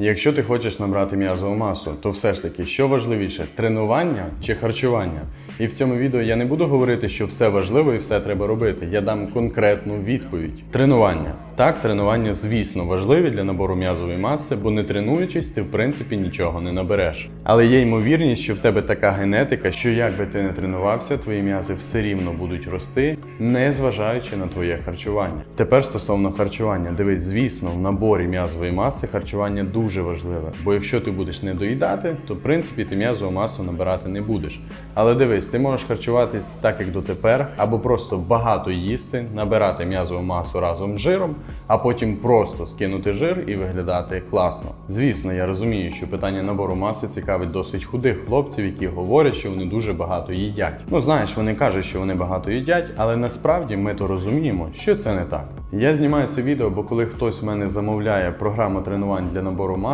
Якщо ти хочеш набрати м'язову масу, то все ж таки, що важливіше, тренування чи харчування? І в цьому відео я не буду говорити, що все важливо і все треба робити. Я дам конкретну відповідь. Тренування. Так, тренування, звісно, важливі для набору м'язової маси, бо не тренуючись, ти в принципі нічого не набереш. Але є ймовірність, що в тебе така генетика, що як би ти не тренувався, твої м'язи все рівно будуть рости, не зважаючи на твоє харчування. Тепер стосовно харчування, дивись, звісно, в наборі м'язової маси харчування дуже важливе, бо якщо ти будеш не доїдати, то в принципі ти м'язову масу набирати не будеш. Але дивись, ти можеш харчуватись так, як дотепер, або просто багато їсти, набирати м'язову масу разом з жиром, а потім просто скинути жир і виглядати класно. Звісно, я розумію, що питання набору маси цікавить досить худих хлопців, які говорять, що вони дуже багато їдять. Ну знаєш, вони кажуть, що вони багато їдять, але насправді ми то розуміємо, що це не так. Я знімаю це відео, бо коли хтось в мене замовляє програму тренувань для набору маси,